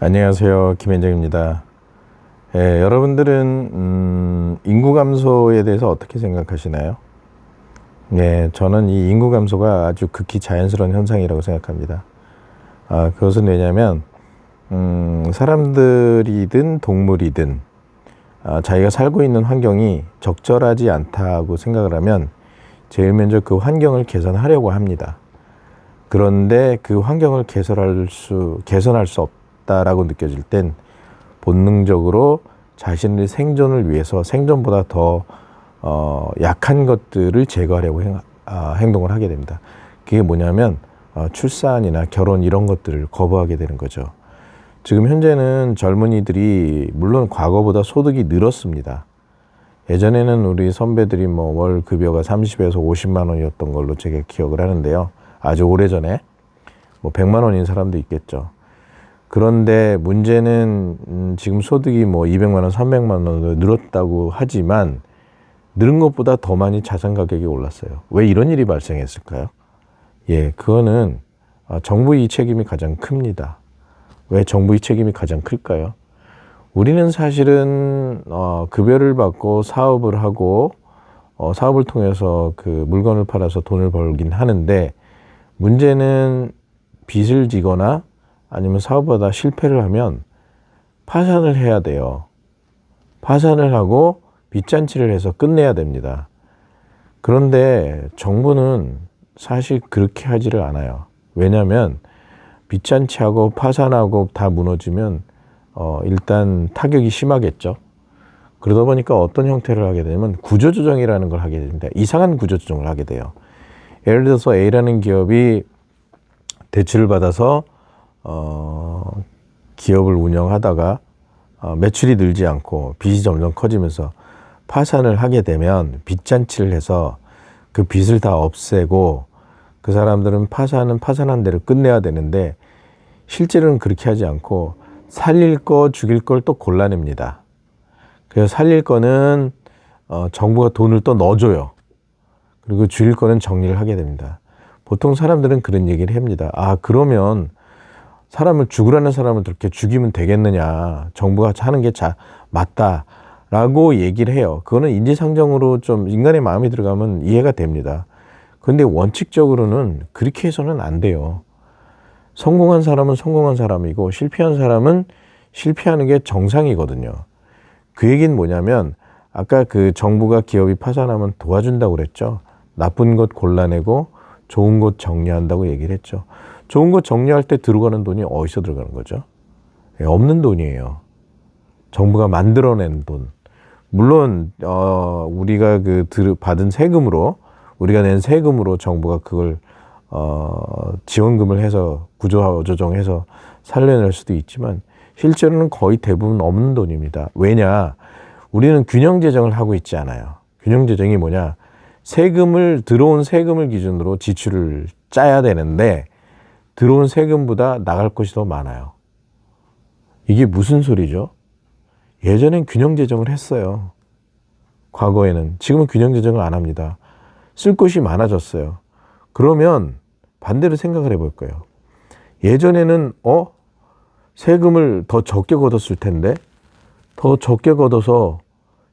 안녕하세요. 김현정입니다. 예, 여러분들은 음, 인구 감소에 대해서 어떻게 생각하시나요? 네, 저는 이 인구 감소가 아주 극히 자연스러운 현상이라고 생각합니다. 아, 그것은 왜냐하면 음, 사람들이든 동물이든 아, 자기가 살고 있는 환경이 적절하지 않다고 생각을 하면 제일 먼저 그 환경을 개선하려고 합니다. 그런데 그 환경을 개선할 수 개선할 수 없 다라고 느껴질 땐 본능적으로 자신의 생존을 위해서 생존보다 더 어, 약한 것들을 제거하려고 행, 아, 행동을 하게 됩니다. 그게 뭐냐면 어, 출산이나 결혼 이런 것들을 거부하게 되는 거죠. 지금 현재는 젊은이들이 물론 과거보다 소득이 늘었습니다. 예전에는 우리 선배들이 뭐 월 급여가 30에서 50만 원이었던 걸로 제가 기억을 하는데요. 아주 오래전에 뭐 100만 원인 사람도 있겠죠. 그런데 문제는 음, 지금 소득이 뭐 200만 원, 300만 원으로 늘었다고 하지만 늘은 것보다 더 많이 자산 가격이 올랐어요. 왜 이런 일이 발생했을까요? 예, 그거는 아, 정부의 책임이 가장 큽니다. 왜 정부의 책임이 가장 클까요? 우리는 사실은 어, 급여를 받고 사업을 하고 어, 사업을 통해서 그 물건을 팔아서 돈을 벌긴 하는데 문제는 빚을 지거나 아니면 사업하다 실패를 하면 파산을 해야 돼요. 파산을 하고 빚잔치를 해서 끝내야 됩니다. 그런데 정부는 사실 그렇게 하지를 않아요. 왜냐하면 빚잔치하고 파산하고 다 무너지면 어, 일단 타격이 심하겠죠. 그러다 보니까 어떤 형태를 하게 되냐면 구조조정이라는 걸 하게 됩니다. 이상한 구조조정을 하게 돼요. 예를 들어서 A라는 기업이 대출을 받아서 어, 기업을 운영하다가 어, 매출이 늘지 않고 빚이 점점 커지면서 파산을 하게 되면 빚잔치를 해서 그 빚을 다 없애고 그 사람들은 파산은 파산한 대로 끝내야 되는데 실제로는 그렇게 하지 않고 살릴 거 죽일 걸 또 골라냅니다. 그래서 살릴 거는 어, 정부가 돈을 또 넣어줘요. 그리고 죽일 거는 정리를 하게 됩니다. 보통 사람들은 그런 얘기를 합니다. 아 그러면 사람을 죽으라는 사람을 그렇게 죽이면 되겠느냐. 정부가 하는 게 자, 맞다 라고 얘기를 해요. 그거는 인지상정으로 좀 인간의 마음이 들어가면 이해가 됩니다. 근데 원칙적으로는 그렇게 해서는 안 돼요. 성공한 사람은 성공한 사람이고 실패한 사람은 실패하는 게 정상이거든요. 그 얘기는 뭐냐면 아까 그 정부가 기업이 파산하면 도와준다고 그랬죠. 나쁜 것 골라내고 좋은 것 정리한다고 얘기를 했죠. 좋은 것 정리할 때 들어가는 돈이 어디서 들어가는 거죠? 예, 없는 돈이에요. 정부가 만들어낸 돈. 물론 어 우리가 그 받은 세금으로 우리가 낸 세금으로 정부가 그걸 어 지원금을 해서 구조 조정해서 살려낼 수도 있지만 실제로는 거의 대부분 없는 돈입니다. 왜냐? 우리는 균형 재정을 하고 있지 않아요. 균형 재정이 뭐냐? 세금을 들어온 세금을 기준으로 지출을 짜야 되는데 들어온 세금보다 나갈 것이 더 많아요. 이게 무슨 소리죠? 예전엔 균형 재정을 했어요. 과거에는 지금은 균형 재정을 안 합니다. 쓸 것이 많아졌어요. 그러면 반대로 생각을 해볼 거예요. 예전에는 어 세금을 더 적게 걷었을 텐데 더 적게 걷어서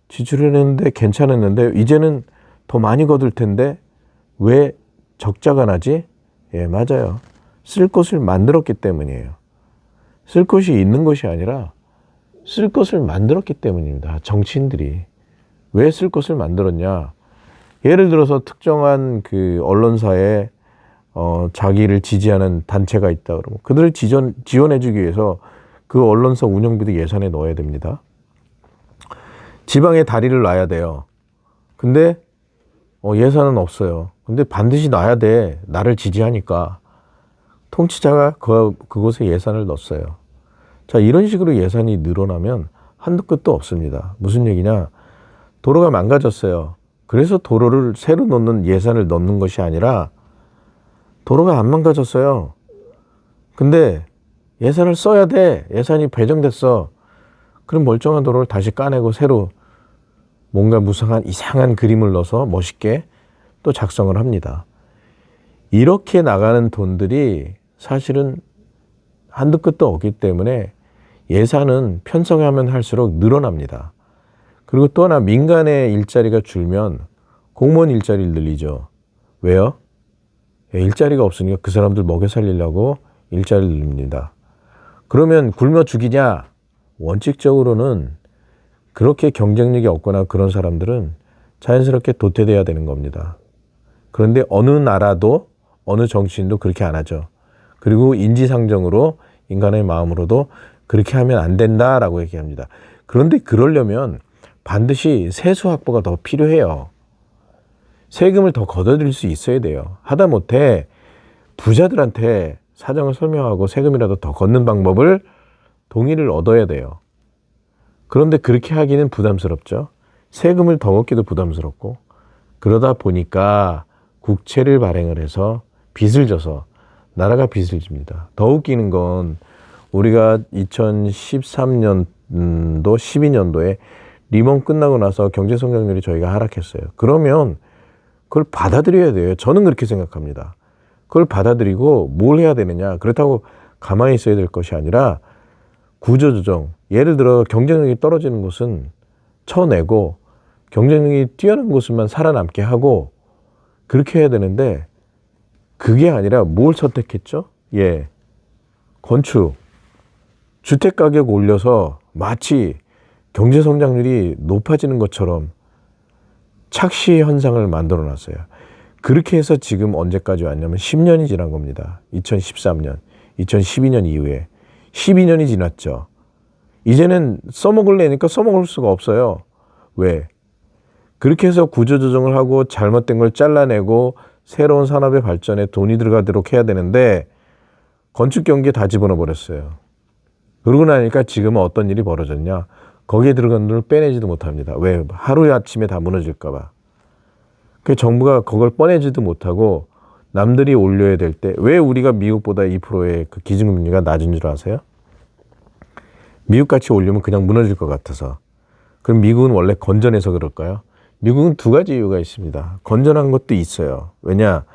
지출했는데 괜찮았는데 이제는 더 많이 걷을 텐데 왜 적자가 나지? 예, 맞아요. 쓸 것을 만들었기 때문이에요. 쓸 것이 있는 것이 아니라 쓸 것을 만들었기 때문입니다. 정치인들이. 왜 쓸 것을 만들었냐? 예를 들어서 특정한 그 언론사에 어, 자기를 지지하는 단체가 있다 그러면 그들을 지원, 지원해주기 위해서 그 언론사 운영비도 예산에 넣어야 됩니다. 지방에 다리를 놔야 돼요. 근데 어, 예산은 없어요. 근데 반드시 놔야 돼. 나를 지지하니까. 통치자가 그, 그곳에 예산을 넣었어요. 자, 이런 식으로 예산이 늘어나면 한도 끝도 없습니다. 무슨 얘기냐? 도로가 망가졌어요. 그래서 도로를 새로 넣는 예산을 넣는 것이 아니라 도로가 안 망가졌어요. 근데 예산을 써야 돼. 예산이 배정됐어. 그럼 멀쩡한 도로를 다시 까내고 새로 뭔가 무상한 이상한 그림을 넣어서 멋있게 또 작성을 합니다. 이렇게 나가는 돈들이 사실은 한도 끝도 없기 때문에 예산은 편성하면 할수록 늘어납니다. 그리고 또 하나 민간의 일자리가 줄면 공무원 일자리를 늘리죠. 왜요? 예, 일자리가 없으니까 그 사람들 먹여 살리려고 일자리를 늘립니다. 그러면 굶어 죽이냐? 원칙적으로는 그렇게 경쟁력이 없거나 그런 사람들은 자연스럽게 도태돼야 되는 겁니다. 그런데 어느 나라도 어느 정치인도 그렇게 안 하죠. 그리고 인지상정으로 인간의 마음으로도 그렇게 하면 안 된다라고 얘기합니다. 그런데 그러려면 반드시 세수 확보가 더 필요해요. 세금을 더 걷어들일 수 있어야 돼요. 하다못해 부자들한테 사정을 설명하고 세금이라도 더 걷는 방법을 동의를 얻어야 돼요. 그런데 그렇게 하기는 부담스럽죠. 세금을 더 걷기도 부담스럽고 그러다 보니까 국채를 발행을 해서 빚을 져서 나라가 빚을 집니다. 더 웃기는 건 우리가 2013년도 12년도에 리먼 끝나고 나서 경제 성장률이 저희가 하락했어요. 그러면 그걸 받아들여야 돼요. 저는 그렇게 생각합니다. 그걸 받아들이고 뭘 해야 되느냐. 그렇다고 가만히 있어야 될 것이 아니라 구조조정. 예를 들어 경쟁력이 떨어지는 곳은 쳐내고 경쟁력이 뛰어난 곳만 살아남게 하고 그렇게 해야 되는데 그게 아니라 뭘 선택했죠? 예. 건축. 주택 가격 올려서 마치 경제 성장률이 높아지는 것처럼 착시 현상을 만들어 놨어요. 그렇게 해서 지금 언제까지 왔냐면 10년이 지난 겁니다. 2013년, 2012년 이후에 12년이 지났죠. 이제는 써먹을래니까 써먹을 수가 없어요. 왜? 그렇게 해서 구조조정을 하고 잘못된 걸 잘라내고 새로운 산업의 발전에 돈이 들어가도록 해야 되는데 건축 경기에 다 집어넣어 버렸어요. 그러고 나니까 지금은 어떤 일이 벌어졌냐? 거기에 들어간 돈을 빼내지도 못합니다. 왜? 하루 아침에 다 무너질까봐. 그 정부가 그걸 꺼내지도 못하고 남들이 올려야 될 때 왜 우리가 미국보다 2%의 그 기준금리가 낮은 줄 아세요? 미국 같이 올리면 그냥 무너질 것 같아서. 그럼 미국은 원래 건전해서 그럴까요? 미국은 두 가지 이유가 있습니다. 건전한 것도 있어요. 왜냐,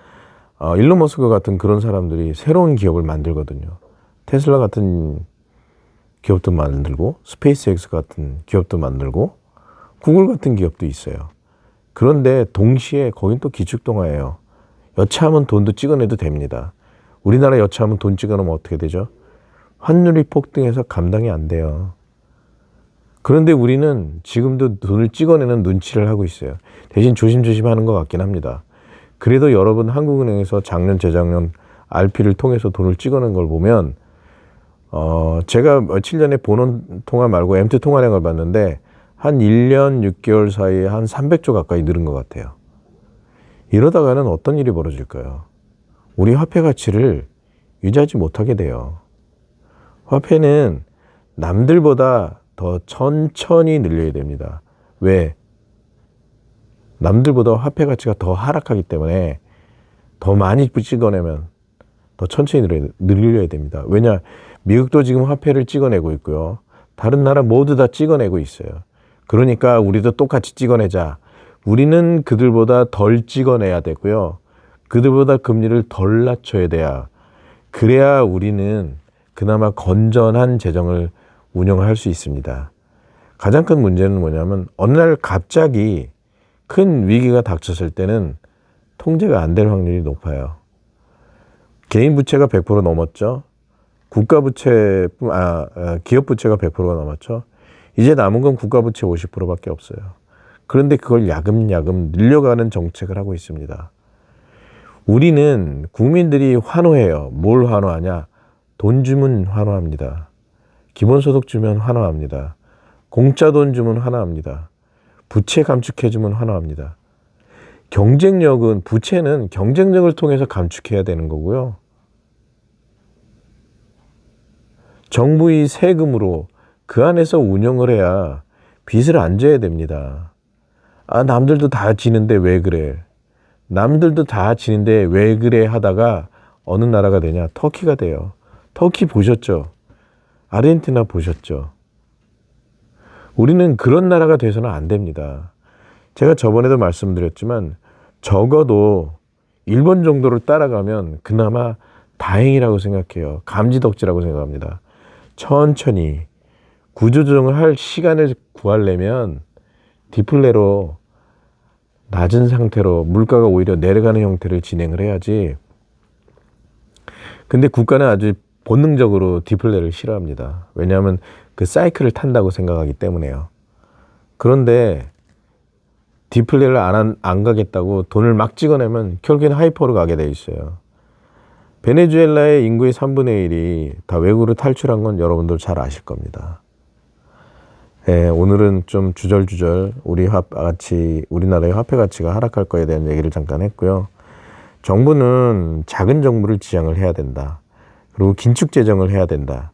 어, 일론 머스크 같은 그런 사람들이 새로운 기업을 만들거든요. 테슬라 같은 기업도 만들고, 스페이스X 같은 기업도 만들고, 구글 같은 기업도 있어요. 그런데 동시에 거긴 또 기축동화예요. 여차하면 돈도 찍어내도 됩니다. 우리나라 여차하면 돈 찍어놓으면 어떻게 되죠? 환율이 폭등해서 감당이 안 돼요. 그런데 우리는 지금도 돈을 찍어내는 눈치를 하고 있어요. 대신 조심조심 하는 것 같긴 합니다. 그래도 여러분 한국은행에서 작년, 재작년 RP를 통해서 돈을 찍어낸 걸 보면, 어, 제가 며칠 전에 본원 통화 말고 MT 통화량을 봤는데, 한 1년 6개월 사이에 한 300조 가까이 늘은 것 같아요. 이러다가는 어떤 일이 벌어질까요? 우리 화폐 가치를 유지하지 못하게 돼요. 화폐는 남들보다 더 천천히 늘려야 됩니다. 왜? 남들보다 화폐 가치가 더 하락하기 때문에 더 많이 찍어내면 더 천천히 늘려야, 늘려야 됩니다. 왜냐? 미국도 지금 화폐를 찍어내고 있고요. 다른 나라 모두 다 찍어내고 있어요. 그러니까 우리도 똑같이 찍어내자. 우리는 그들보다 덜 찍어내야 되고요. 그들보다 금리를 덜 낮춰야 돼야. 그래야 우리는 그나마 건전한 재정을 운영할 수 있습니다. 가장 큰 문제는 뭐냐면 어느 날 갑자기 큰 위기가 닥쳤을 때는 통제가 안 될 확률이 높아요. 개인 부채가 100% 넘었죠. 국가 부채, 아, 아, 기업 부채가 100%가 넘었죠. 이제 남은 건 국가 부채 50%밖에 없어요. 그런데 그걸 야금야금 늘려가는 정책을 하고 있습니다. 우리는 국민들이 환호해요. 뭘 환호하냐? 돈 주면 환호합니다. 기본소득 주면 환호합니다. 공짜 돈 주면 환호합니다. 부채 감축해 주면 환호합니다. 경쟁력은, 부채는 경쟁력을 통해서 감축해야 되는 거고요. 정부의 세금으로 그 안에서 운영을 해야 빚을 안 져야 됩니다. 아, 남들도 다 지는데 왜 그래? 남들도 다 지는데 왜 그래 하다가 어느 나라가 되냐? 터키가 돼요. 터키 보셨죠? 아르헨티나 보셨죠? 우리는 그런 나라가 돼서는 안 됩니다. 제가 저번에도 말씀드렸지만 적어도 일본 정도를 따라가면 그나마 다행이라고 생각해요. 감지덕지라고 생각합니다. 천천히 구조조정을 할 시간을 구하려면 디플레로 낮은 상태로 물가가 오히려 내려가는 형태를 진행을 해야지. 근데 국가는 아주 본능적으로 디플레를 싫어합니다. 왜냐하면 그 사이클을 탄다고 생각하기 때문에요. 그런데 디플레를 안, 한- 안 가겠다고 돈을 막 찍어내면 결국엔 하이퍼로 가게 돼 있어요. 베네수엘라의 인구의 3분의 1이 다 외국으로 탈출한 건 여러분들 잘 아실 겁니다. 예, 오늘은 좀 주절주절 우리 화 가치 우리나라의 화폐 가치가 하락할 거에 대한 얘기를 잠깐 했고요. 정부는 작은 정부를 지향을 해야 된다. 그리고 긴축 재정을 해야 된다.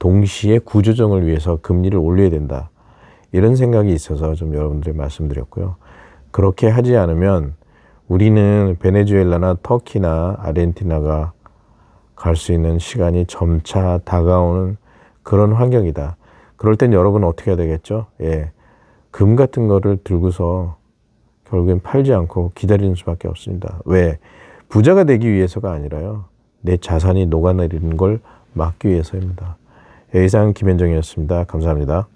동시에 구조정을 위해서 금리를 올려야 된다. 이런 생각이 있어서 좀 여러분들이 말씀드렸고요. 그렇게 하지 않으면 우리는 베네수엘라나 터키나 아르헨티나가 갈 수 있는 시간이 점차 다가오는 그런 환경이다. 그럴 땐 여러분은 어떻게 해야 되겠죠? 예. 금 같은 거를 들고서 결국엔 팔지 않고 기다리는 수밖에 없습니다. 왜? 부자가 되기 위해서가 아니라요. 내 자산이 녹아내리는 걸 막기 위해서입니다. 예, 이상 김현정이었습니다. 감사합니다.